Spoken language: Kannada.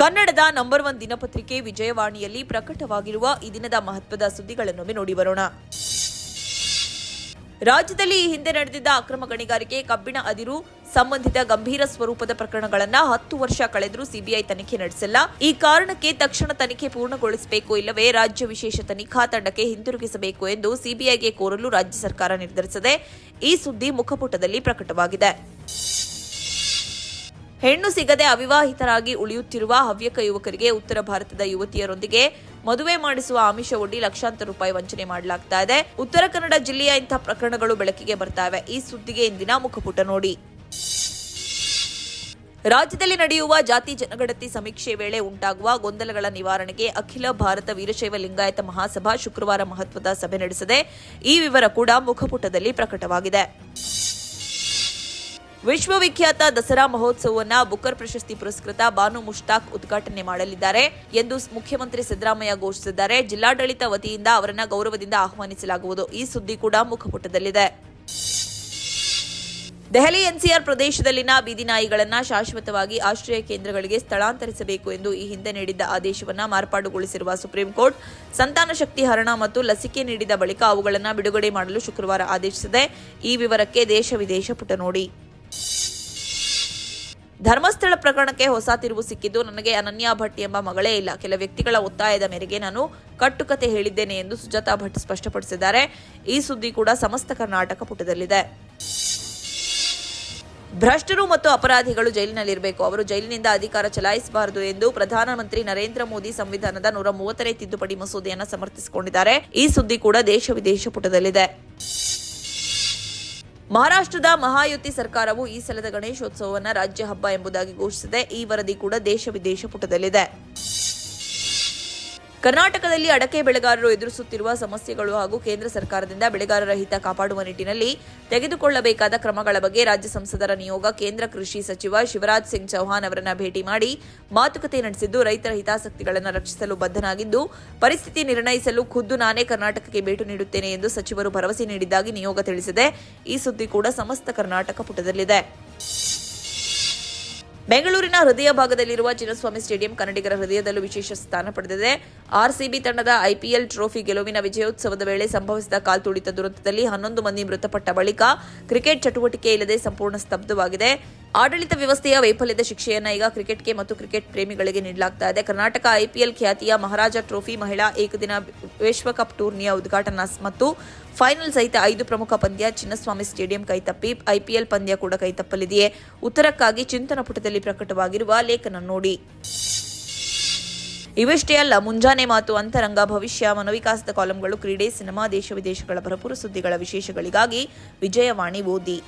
ಕನ್ನಡದ ನಂಬರ್ ಒನ್ ದಿನಪತ್ರಿಕೆ ವಿಜಯವಾಣಿಯಲ್ಲಿ ಪ್ರಕಟವಾಗಿರುವ ಈ ದಿನದ ಮಹತ್ವದ ಸುದ್ದಿಗಳನ್ನೊಮ್ಮೆ ನೋಡಿ ಬರೋಣ. ರಾಜ್ಯದಲ್ಲಿ ಈ ಹಿಂದೆ ನಡೆದಿದ್ದ ಅಕ್ರಮ ಗಣಿಗಾರಿಕೆ, ಕಬ್ಬಿಣ ಅದಿರು ಸಂಬಂಧಿತ ಗಂಭೀರ ಸ್ವರೂಪದ ಪ್ರಕರಣಗಳನ್ನ ಹತ್ತು ವರ್ಷ ಕಳೆದರೂ ಸಿಬಿಐ ತನಿಖೆ ನಡೆಸಲ್ಲ. ಈ ಕಾರಣಕ್ಕೆ ತಕ್ಷಣ ತನಿಖೆ ಪೂರ್ಣಗೊಳಿಸಬೇಕು ಇಲ್ಲವೇ ರಾಜ್ಯ ವಿಶೇಷ ತನಿಖಾ ತಂಡಕ್ಕೆ ಹಿಂದಿರುಗಿಸಬೇಕು ಎಂದು ಸಿಬಿಐಗೆ ಕೋರಲು ರಾಜ್ಯ ಸರ್ಕಾರ ನಿರ್ಧರಿಸಿದೆ. ಈ ಸುದ್ದಿ ಮುಖಪುಟದಲ್ಲಿ ಪ್ರಕಟವಾಗಿದೆ. ಹೆಣ್ಣು ಸಿಗದೆ ಅವಿವಾಹಿತರಾಗಿ ಉಳಿಯುತ್ತಿರುವ ಹವ್ಯಕ ಯುವಕರಿಗೆ ಉತ್ತರ ಭಾರತದ ಯುವತಿಯರೊಂದಿಗೆ ಮದುವೆ ಮಾಡಿಸುವ ಆಮಿಷ ಒಡ್ಡಿ ಲಕ್ಷಾಂತರ ರೂಪಾಯಿ ವಂಚನೆ ಮಾಡಲಾಗ್ತಾ ಇದೆ. ಉತ್ತರ ಕನ್ನಡ ಜಿಲ್ಲೆಯ ಇಂತಹ ಪ್ರಕರಣಗಳು ಬೆಳಕಿಗೆ ಬರ್ತಾವೆ. ಈ ಸುದ್ದಿಗೆ ಇಂದಿನ ಮುಖಪುಟ ನೋಡಿ. ರಾಜ್ಯದಲ್ಲಿ ನಡೆಯುವ ಜಾತಿ ಜನಗಣತಿ ಸಮೀಕ್ಷೆ ವೇಳೆ ಉಂಟಾಗುವ ಗೊಂದಲಗಳ ನಿವಾರಣೆಗೆ ಅಖಿಲ ಭಾರತ ವೀರಶೈವ ಲಿಂಗಾಯತ ಮಹಾಸಭಾ ಶುಕ್ರವಾರ ಮಹತ್ವದ ಸಭೆ ನಡೆಸಿದೆ ಈ ವಿವರ ಕೂಡ ಮುಖಪುಟದಲ್ಲಿ ಪ್ರಕಟವಾಗಿದೆ. ವಿಶ್ವವಿಖ್ಯಾತ ದಸರಾ ಮಹೋತ್ಸವವನ್ನು ಬುಕರ್ ಪ್ರಶಸ್ತಿ ಪುರಸ್ಕೃತ ಬಾನು ಮುಷ್ತಾಕ್ ಉದ್ಘಾಟನೆ ಮಾಡಲಿದ್ದಾರೆ ಎಂದು ಮುಖ್ಯಮಂತ್ರಿ ಸಿದ್ದರಾಮಯ್ಯ ಘೋಷಿಸಿದ್ದಾರೆ. ಜಿಲ್ಲಾಡಳಿತ ವತಿಯಿಂದ ಅವರನ್ನು ಗೌರವದಿಂದ ಆಹ್ವಾನಿಸಲಾಗುವುದು. ಈ ಸುದ್ದಿ ಕೂಡ ಮುಖಪುಟದಲ್ಲಿದೆ. ದೆಹಲಿ ಎನ್ಸಿಆರ್ ಪ್ರದೇಶದಲ್ಲಿನ ಬೀದಿನಾಯಿಗಳನ್ನು ಶಾಶ್ವತವಾಗಿ ಆಶ್ರಯ ಕೇಂದ್ರಗಳಿಗೆ ಸ್ಥಳಾಂತರಿಸಬೇಕು ಎಂದು ಈ ಹಿಂದೆ ನೀಡಿದ್ದ ಆದೇಶವನ್ನು ಮಾರ್ಪಾಡುಗೊಳಿಸಿರುವ ಸುಪ್ರೀಂ ಕೋರ್ಟ್, ಸಂತಾನ ಶಕ್ತಿ ಹರಣ ಮತ್ತು ಲಸಿಕೆ ನೀಡಿದ ಬಳಿಕ ಅವುಗಳನ್ನು ಬಿಡುಗಡೆ ಮಾಡಲು ಶುಕ್ರವಾರ ಆದೇಶಿಸಿದೆ. ಈ ವಿವರಕ್ಕೆ ದೇಶ ವಿದೇಶ ಪುಟ ನೋಡಿ ಧರ್ಮಸ್ಥಳ ಪ್ರಕರಣಕ್ಕೆ ಹೊಸ ತಿರುವು ಸಿಕ್ಕಿದ್ದು ನನಗೆ ಅನನ್ಯಾ ಭಟ್ ಎಂಬ ಮಗಳೇ ಇಲ್ಲ. ಕೆಲ ವ್ಯಕ್ತಿಗಳ ಒತ್ತಾಯದ ಮೇರೆಗೆ ನಾನು ಕಟ್ಟುಕತೆ ಹೇಳಿದ್ದೇನೆ ಎಂದು ಸುಜಾತಾ ಭಟ್ ಸ್ಪಷ್ಟಪಡಿಸಿದ್ದಾರೆ. ಈ ಸುದ್ದಿ ಕೂಡ ಸಮಸ್ತ ಕರ್ನಾಟಕ ಪುಟದಲ್ಲಿದೆ. ಭ್ರಷ್ಟರು ಮತ್ತು ಅಪರಾಧಿಗಳು ಜೈಲಿನಲ್ಲಿರಬೇಕು. ಅವರು ಜೈಲಿನಿಂದ ಅಧಿಕಾರ ಚಲಾಯಿಸಬಾರದು ಎಂದು ಪ್ರಧಾನಮಂತ್ರಿ ನರೇಂದ್ರ ಮೋದಿ ಸಂವಿಧಾನದ ನೂರ ಮೂವತ್ತನೇ ತಿದ್ದುಪಡಿ ಮಸೂದೆಯನ್ನು ಸಮರ್ಥಿಸಿಕೊಂಡಿದ್ದಾರೆ. ಈ ಸುದ್ದಿ ಕೂಡ ದೇಶ ವಿದೇಶ ಪುಟದಲ್ಲಿದೆ. ಮಹಾರಾಷ್ಟ್ರದ ಮಹಾಯುತಿ ಸರ್ಕಾರವು ಈ ಸಲದ ಗಣೇಶೋತ್ಸವವನ್ನು ರಾಜ್ಯ ಹಬ್ಬ ಎಂಬುದಾಗಿ ಘೋಷಿಸಿದೆ. ಈ ವರದಿ ಕೂಡ ದೇಶ ವಿದೇಶ ಪುಟದಲ್ಲಿದೆ. ಕರ್ನಾಟಕದಲ್ಲಿ ಅಡಕೆ ಬೆಳೆಗಾರರು ಎದುರಿಸುತ್ತಿರುವ ಸಮಸ್ಯೆಗಳು ಹಾಗೂ ಕೇಂದ್ರ ಸರ್ಕಾರದಿಂದ ಬೆಳೆಗಾರರ ಹಿತ ಕಾಪಾಡುವ ನಿಟ್ಟಿನಲ್ಲಿ ತೆಗೆದುಕೊಳ್ಳಬೇಕಾದ ಕ್ರಮಗಳ ಬಗ್ಗೆ ರಾಜ್ಯ ಸಂಸದರ ನಿಯೋಗ ಕೇಂದ್ರ ಕೃಷಿ ಸಚಿವ ಶಿವರಾಜ್ ಸಿಂಗ್ ಚೌಹಾನ್ ಅವರನ್ನು ಭೇಟಿ ಮಾಡಿ ಮಾತುಕತೆ ನಡೆಸಿದ್ದು, ರೈತರ ಹಿತಾಸಕ್ತಿಗಳನ್ನು ರಕ್ಷಿಸಲು ಬದ್ಧನಾಗಿದ್ದು, ಪರಿಸ್ಥಿತಿ ನಿರ್ಣಯಿಸಲು ಖುದ್ದು ನಾನೇ ಕರ್ನಾಟಕಕ್ಕೆ ಭೇಟಿ ನೀಡುತ್ತೇನೆ ಎಂದು ಸಚಿವರು ಭರವಸೆ ನೀಡಿದ್ದಾಗಿ ನಿಯೋಗ ತಿಳಿಸಿದೆ. ಈ ಸುದ್ದಿ ಕೂಡ ಸಮಸ್ತ ಕರ್ನಾಟಕ ಪುಟದಲ್ಲಿದೆ. ಬೆಂಗಳೂರಿನ ಹೃದಯ ಭಾಗದಲ್ಲಿರುವ ಚಿನ್ನಸ್ವಾಮಿ ಸ್ಟೇಡಿಯಂ ಕನ್ನಡಿಗರ ಹೃದಯದಲ್ಲೂ ವಿಶೇಷ ಸ್ಥಾನ ಪಡೆದಿದೆ. ಆರ್ಸಿಬಿ ತಂಡದ ಐಪಿಎಲ್ ಟ್ರೋಫಿ ಗೆಲುವಿನ ವಿಜಯೋತ್ಸವದ ವೇಳೆ ಸಂಭವಿಸಿದ ಕಾಲ್ತುಳಿತ ದುರಂತದಲ್ಲಿ ಹನ್ನೊಂದು ಮಂದಿ ಮೃತಪಟ್ಟ ಬಳಿಕ ಕ್ರಿಕೆಟ್ ಚಟುವಟಿಕೆ ಇಲ್ಲದೆ ಸಂಪೂರ್ಣ ಸ್ತಬ್ಧವಾಗಿದೆ. ಆಡಳಿತ ವ್ಯವಸ್ಥೆಯ ವೈಫಲ್ಯದ ಶಿಕ್ಷೆಯನ್ನ ಈಗ ಕ್ರಿಕೆಟ್ಗೆ ಮತ್ತು ಕ್ರಿಕೆಟ್ ಪ್ರೇಮಿಗಳಿಗೆ ನೀಡಲಾಗ್ತಾ ಇದೆ. ಕರ್ನಾಟಕ ಐಪಿಎಲ್ ಖ್ಯಾತಿಯ ಮಹಾರಾಜ ಟ್ರೋಫಿ ಮಹಿಳಾ ಏಕದಿನ ವಿಶ್ವಕಪ್ ಟೂರ್ನಿಯ ಉದ್ಘಾಟನಾ ಮತ್ತು ಫೈನಲ್ ಸಹಿತ ಐದು ಪ್ರಮುಖ ಪಂದ್ಯ ಚಿನ್ನಸ್ವಾಮಿ ಸ್ಟೇಡಿಯಂ ಕೈತಪ್ಪಿ ಐಪಿಎಲ್ ಪಂದ್ಯ ಕೂಡ ಕೈತಪ್ಪಲಿದೆಯೇ? ಉತ್ತರಕ್ಕಾಗಿ ಚಿಂತನ ಪುಟದಲ್ಲಿ ಪ್ರಕಟವಾಗಿರುವ ಲೇಖನ ನೋಡಿ. ಇವಿಷ್ಟೇ ಅಲ್ಲ, ಮುಂಜಾನೆ ಮಾತು ಅಂತರಂಗ, ಭವಿಷ್ಯ, ಮನೋವಿಕಾಸದ ಕಾಲಂಗಳು, ಕ್ರೀಡೆ, ಸಿನಿಮಾ, ದೇಶ ವಿದೇಶಗಳ ಭರಪೂರ ಸುದ್ದಿಗಳ ವಿಶೇಷಗಳಿಗಾಗಿ ವಿಜಯವಾಣಿ ಓದಿ.